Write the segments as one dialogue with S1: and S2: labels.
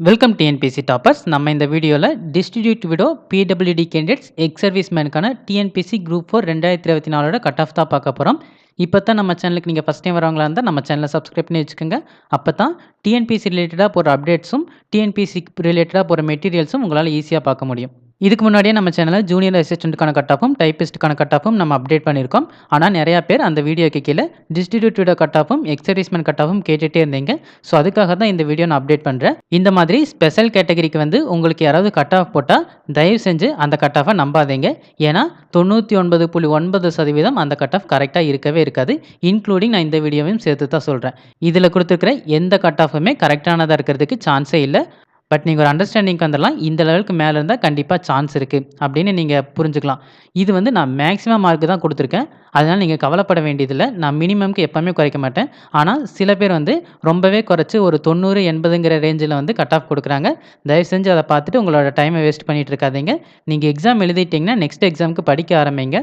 S1: Welcome TNPSC toppers நம்ம இந்த வீடியோவில் destitute widow PWD candidates ex சர்வீஸ்மேனுக்கான TNPSC group four ரெண்டாயிரத்தி இருபத்தி நாலோட கட் ஆஃப் தான் பார்க்க போகிறோம் இப்போ தான் நம்ம சேனலுக்கு நீங்கள் ஃபஸ்ட் டைம் வரவங்களா இருந்தால் நம்ம சேனலை சப்ஸ்கிரைப் பண்ணி வச்சுக்கோங்க. அப்போ தான் டிஎன்பிசி ரிலேட்டடாக போகிற அப்டேட்ஸும் டிஎன்பிசி ரிலேட்டடாக போகிற மெட்டீரியல்ஸும் உங்களால் ஈஸியாக பார்க்க முடியும். இதுக்கு முன்னாடியே நம்ம சேனலில் ஜூனியர் அசிஸ்டண்ட்டுக்கான கட் ஆஃபும் டைப்பிஸ்ட்டுக்கான கட் ஆஃபும் நம்ம அப்டேட் பண்ணியிருக்கோம். ஆனால் நிறையா பேர் அந்த வீடியோக்கு கீழே டிஸ்ட்ரிபியூட்டோட கட் ஆஃபும் எக்ஸர்வீஸ்மெண்ட் கட் ஆஃபும் கேட்டுகிட்டே இருந்தீங்க. ஸோ அதுக்காக தான் இந்த வீடியோ நான் அப்டேட் பண்ணுறேன் இந்த மாதிரி ஸ்பெஷல் கேட்டகரிக்கு வந்து உங்களுக்கு யாராவது கட் ஆஃப் போட்டால் தயவு செஞ்சு அந்த கட் ஆஃபை நம்பாதீங்க. ஏன்னா தொண்ணூற்றி ஒன்பது புள்ளி ஒன்பது சதவீதம் அந்த கட் ஆஃப் கரெக்டாக இருக்கவே இருக்காது. இன்க்ளூடிங் நான் இந்த வீடியோவையும் சேர்த்து தான் சொல்கிறேன் இதில் கொடுத்துருக்கிற எந்த கட் ஆஃபுமே கரெக்டானதாக இருக்கிறதுக்கு சான்ஸே இல்லை. பட் நீங்கள் ஒரு அண்டர்ஸ்டாண்டிங்க்கு வந்துடலாம். இந்த லெவலுக்கு மேலே இருந்தால் கண்டிப்பாக சான்ஸ் இருக்குது அப்படின்னு நீங்கள் புரிஞ்சுக்கலாம். இது வந்து நான் மேக்ஸிமம் மார்க்கு தான் கொடுத்துருக்கேன். அதனால் நீங்கள் கவலைப்பட வேண்டியதில்லை. நான் மினிமம்க்கு எப்போவுமே குறைக்க மாட்டேன். ஆனால் சில பேர் வந்து ரொம்பவே குறைச்சி ஒரு தொண்ணூறு எண்பதுங்கிற ரேஞ்சில் வந்து கட் ஆஃப் கொடுக்குறாங்க. தயவு செஞ்சு அதை பார்த்துட்டு உங்களோட டைமை வேஸ்ட் பண்ணிகிட்டு இருக்காதீங்க. நீங்கள் எக்ஸாம் எழுதிட்டிங்கன்னா நெக்ஸ்ட் எக்ஸாமுக்கு படிக்க ஆரம்பிங்க.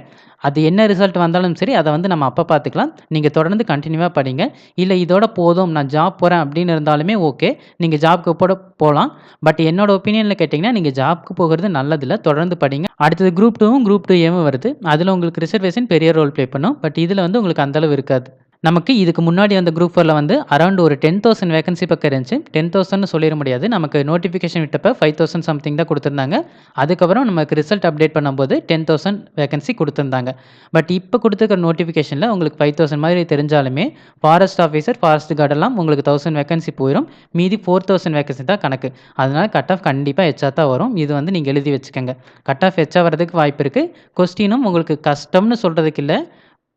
S1: அது என்ன ரிசல்ட் வந்தாலும் சரி அதை வந்து நம்ம அப்போ பார்த்துக்கலாம். நீங்கள் தொடர்ந்து கண்டினியூவாக படிங்க. இல்லை இதோட போதும் நான் ஜாப் போகிறேன் அப்படின்னு இருந்தாலுமே ஓகே நீங்கள் ஜாப்க்கு போட போகலாம். பட் என்னோட ஒப்பீனியனில் கேட்டிங்கன்னா நீங்கள் ஜாப்க்கு போகிறது நல்லதில்லை. தொடர்ந்து படிங்க. அடுத்தது குரூப் டூவும் குரூப் டூ ஏவும் வருது. அதில் உங்களுக்கு ரிசர்வேஷன் பெரிய ரோல் ப்ளே பண்ணும். பட் இதில் வந்து உங்களுக்கு அந்தளவு இருக்காது. நமக்கு இதுக்கு முன்னாடி அந்த குரூப் ஃபோரில் வந்து அரௌண்ட் ஒரு டென் தௌசண்ட் வேகன்சி பக்கம் இருந்துச்சு. டென் தௌசண்ட்னு சொல்லிட முடியாது. நமக்கு நோட்டிஃபிகேஷன் விட்டப்போ ஃபைவ் தௌசண்ட் சம்திங் தான் கொடுத்துருந்தாங்க. அதுக்கப்புறம் நமக்கு ரிசல்ட் அப்டேட் பண்ணும்போது டென் தௌசண்ட் வேகன்சி கொடுத்துருந்தாங்க. பட் இப்போ கொடுத்துருக்க நோட்டிஃபிகேஷனில் உங்களுக்கு ஃபைவ் தௌசண்ட் மாதிரி தெரிஞ்சாலுமே ஃபாரஸ்ட் ஆஃபீஸர் ஃபாரஸ்ட் கார்டெல்லாம் உங்களுக்கு தௌசண்ட் வேகன்சி போயிடும் மீதி ஃபோர் தௌசண்ட் வேகன்சி தான் கணக்கு. அதனால் கட் ஆஃப் கண்டிப்பாக எச்சா தான் வரும். இது வந்து நீங்கள் எழுதி வச்சுக்கோங்க. கட் ஆஃப் எச்சா வரதுக்கு வாய்ப்பு இருக்குது கொஸ்டினும் உங்களுக்கு கஷ்டம்னு சொல்கிறதுக்கு இல்லை.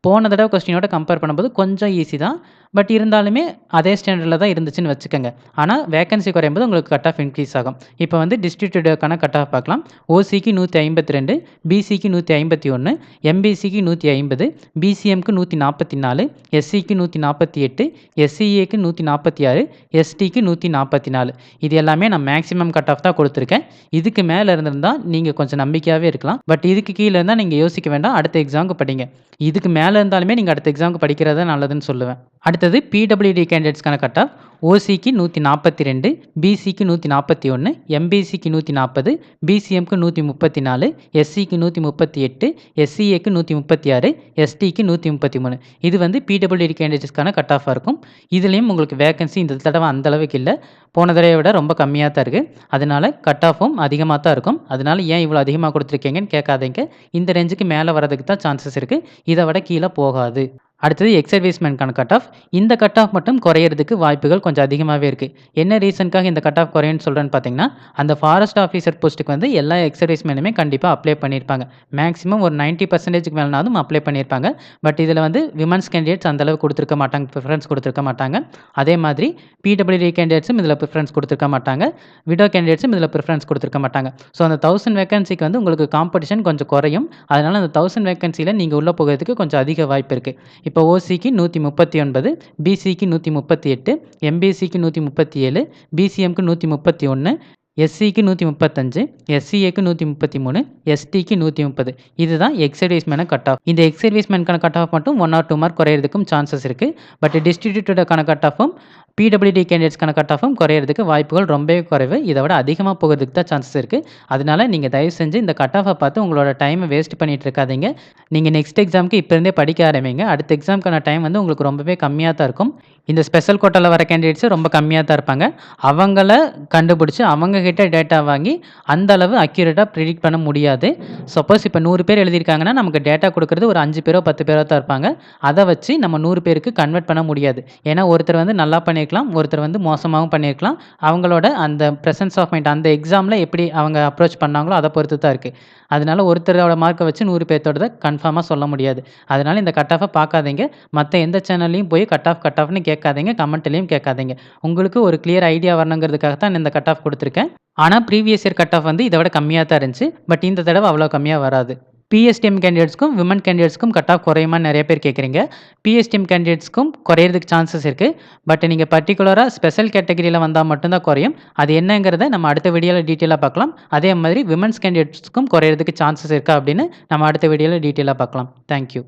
S1: போன தடவை கொஸ்டினோட கம்பேர் பண்ணும்போது கொஞ்சம் ஈஸி தான். பட் இருந்தாலுமே அதே ஸ்டாண்டர்டில் தான் இருந்துச்சுன்னு வச்சுக்கோங்க. ஆனால் வேகன்சி குறையும் போது உங்களுக்கு கட் ஆஃப் இன்க்ரீஸ் ஆகும். இப்போ வந்து டிஸ்ட்ரிக்டுக்கான கட் ஆஃப் பார்க்கலாம். ஓசிக்கு நூற்றி ஐம்பத்தி ரெண்டு பிசிக்கு நூற்றி ஐம்பத்தி ஒன்று எம்பிசிக்கு நூற்றி ஐம்பது பிசிஎம்க்கு நூற்றி நாற்பத்தி நாலு எஸ்சிக்கு நூற்றி நாற்பத்தி எட்டு எஸ்சிஏக்கு நூற்றி நாற்பத்தி ஆறு எஸ்டிக்கு நூற்றி நாற்பத்தி நாலு. இது எல்லாமே நான் மேக்ஸிமம் கட் ஆஃப் தான் கொடுத்துருக்கேன். இதுக்கு மேலே இருந்திருந்தால் நீங்கள் கொஞ்சம் நம்பிக்கையாகவே இருக்கலாம். பட் இதுக்கு கீழே இருந்தால் நீங்கள் யோசிக்க வேண்டாம். அடுத்த எக்ஸாமுக்கு படிங்க. இதுக்கு மேலே இருந்தாலுமே நீங்கள் அடுத்த எக்ஸாமுக்கு படிக்கிறது நல்லதுன்னு சொல்லுவேன். அடுத்தது பிடபிள்யூடி கேண்டிடேட்ஸ்க்கான கட் ஆஃப் ஓசிக்கு நூற்றி நாற்பத்தி ரெண்டு பிசிக்கு நூற்றி நாற்பத்தி ஒன்று எம்பிசிக்கு நூற்றி நாற்பது பிசிஎம்க்கு நூற்றி முப்பத்தி நாலு எஸ்சிக்கு நூற்றி முப்பத்தி எட்டு எஸ்சிஏக்கு நூற்றி முப்பத்தி ஆறு எஸ்டிக்கு நூற்றி முப்பத்தி மூணு இது வந்து பிடபிள்யூடி கேண்டிடேட்ஸ்க்கான கட் ஆஃபாக இருக்கும். இதுலேயும் உங்களுக்கு வேகன்சி இந்த தடவை அந்தளவுக்கு இல்லை. போன தடவை விட ரொம்ப கம்மியாக தான் இருக்குது அதனால் கட் ஆஃபும் அதிகமாக தான் இருக்கும். அதனால் ஏன் இவ்வளோ அதிகமாக கொடுத்துருக்கீங்கன்னு கேட்காதீங்க. இந்த ரேஞ்சுக்கு மேலே வரதுக்கு தான் சான்சஸ் இருக்குது இதை விட கீழே போகாது. அடுத்தது எக்ஸர்வீஸ்மெண்ட்கான கட் ஆஃப் இந்த கட் ஆஃப் மட்டும் குறையிறதுக்கு வாய்ப்புகள் கொஞ்சம் அதிகமாகவே இருக்குது என்ன ரீசனுக்காக இந்த கட் ஆஃப் குறையுன்னு சொல்கிறேன்னு பார்த்தீங்கன்னா அந்த ஃபாரஸ்ட் ஆஃபீஸர் போஸ்ட்டுக்கு வந்து எல்லா எக்ஸர்வீஸ்மெண்ட்டுமே கண்டிப்பாக அப்ளை பண்ணியிருப்பாங்க மேக்ஸிமம் ஒரு நைன்ட்டி பர்சன்டேஜ்க்கு மேலனாலும் அப்ளை பண்ணியிருப்பாங்க பட் இதில் வந்து விமன்ஸ் கேண்டிடேட்ஸ் அந்தளவு கொடுத்துருக்க மாட்டாங்க ப்ரிஃபரன்ஸ் கொடுத்துருக்க மாட்டாங்க. அதே மாதிரி பிடபிள்யூடி கேண்டிடேட்ஸும் இதில் ப்ரிஃபரன்ஸ் கொடுத்துருக்க மாட்டாங்க. விடோ கேண்டிடேட்ஸும் இதில் ப்ரிஃபரன்ஸ் கொடுத்துருக்க மாட்டாங்க. ஸோ அந்த தௌசண்ட் வேகன்சிக்கு வந்து உங்களுக்கு காம்படிஷன் கொஞ்சம் குறையும். அதனால் அந்த தௌசண்ட் வேகன்சியில் நீங்கள் உள்ளே போகிறதுக்கு கொஞ்சம் அதிக வாய்ப்பு இருக்குது இப்போ ஓசிக்கு நூற்றி முப்பத்தி ஒன்பது பிசிக்கு நூற்றி முப்பத்தி எட்டு எம்பிசிக்கு நூற்றி முப்பத்தி ஏழு பிசிஎம்க்கு நூற்றி முப்பத்தி ஒன்று எஸ்சிக்கு நூற்றி முப்பத்தஞ்சு எஸ்சிஏக்கு நூற்றி முப்பத்தி மூணு எஸ்டிக்கு நூற்றி முப்பது. இதுதான் எக்ஸர்வீஸ்மேன கட் ஆஃப் இந்த எக்ஸர்வீஸ்மேனுக்கான கட் ஆஃப் மட்டும் ஒன் ஆர் டூ மார்க் குறையிறதுக்கும் சான்சஸ் இருக்குது பட் டிஸ்ட்ரிபியூட்டோட கட் ஆஃபும் பிடபிள்யூடி கேண்டிடேட்ஸ்க்கான கட் ஆஃபும் குறையிறதுக்கு வாய்ப்புகள் ரொம்பவே குறைவு. இதை விட அதிகமாக போகிறதுக்கு தான் சான்சஸ் இருக்குது அதனால் நீங்கள் தயவு செஞ்சு இந்த கட் ஆஃபை பார்த்து உங்களோட டைமை வேஸ்ட் பண்ணிகிட்டு இருக்காதீங்க. நீங்கள் நெக்ஸ்ட் எக்ஸாமுக்கு இப்போருந்தே படிக்க ஆரம்பிங்க. அடுத்த எக்ஸாமுக்கான டைம் வந்து உங்களுக்கு ரொம்பவே கம்மியாக தான் இருக்கும். இந்த ஸ்பெஷல் கோட்டாவில் வர கேண்டிடேட்ஸ் ரொம்ப கம்மியாக தான் இருப்பாங்க. அவங்கள கண்டுபிடிச்சி அவங்க கிட்ட டேட்டா வாங்கி அந்த அளவு அக்யூரேட்டாக ப்ரிடிக்ட் பண்ண முடியாது. சப்போஸ் இப்போ நூறு பேர் எழுதியிருக்காங்கன்னா நமக்கு டேட்டா கொடுக்குறது ஒரு அஞ்சு பேரோ பத்து பேரோ தான் இருப்பாங்க. அதை வச்சு நம்ம நூறு பேருக்கு கன்வெர்ட் பண்ண முடியாது. ஏன்னா ஒருத்தர் வந்து நல்லா பண்ணியிருக்கலாம் ஒருத்தர் வந்து மோசமாகவும் பண்ணியிருக்கலாம். அவங்களோட அந்த ப்ரெசன்ஸ் ஆஃப் மைண்ட் அந்த எக்ஸாமில் எப்படி அவங்க அப்ரோச் பண்ணாங்களோ அதை பொறுத்து தான் இருக்குது அதனால் ஒருத்தரோட மார்க்கை வச்சு நூறு பேர்த்தோட கன்ஃபார்மாக சொல்ல முடியாது. அதனால் இந்த கட் ஆஃபை பார்க்காதீங்க. மற்ற எந்த சேனல்லையும் போய் கட் ஆஃப் கட் ஆஃப்னு கேட்காதீங்க. கமெண்ட்லேயும் கேட்காதீங்க. உங்களுக்கு ஒரு கிளியர் ஐடியா வரணுங்கிறதுக்காக தான் இந்த கட் ஆஃப் கொடுத்துருக்கேன். ஆனால் ப்ரீவியஸ் இயர் கட் ஆஃப் வந்து இதை விட கம்மியாக தான் இருந்துச்சு. பட் இந்த தடவை அவ்வளோ கம்மியாக வராது. பிஎஸ்டிஎம் கேண்டிடேட்ஸ்க்கும் விமன் கேண்டிடேட்ஸ்க்கும் கட் ஆஃப் குறையுமா நிறைய பேர் கேட்குறீங்க பிஎஸ்டிஎம் கேண்டிடேட்ஸ்க்கும் குறையிறதுக்கு சான்சஸ் இருக்குது பட் நீங்கள் பர்டிகுலராக ஸ்பெஷல் கேட்டகரியில் வந்தால் மட்டும்தான் குறையும். அது என்னங்கிறத நம்ம அடுத்த வீடியோவில் டீட்டெயிலாக பார்க்கலாம். அதே மாதிரி விமன்ஸ் கேண்டிடேட்ஸ்க்கும் குறையிறதுக்கு சான்சஸ் இருக்கா அப்படின்னு நம்ம அடுத்த வீடியோவில் டீட்டெயிலாக பார்க்கலாம். தேங்க்யூ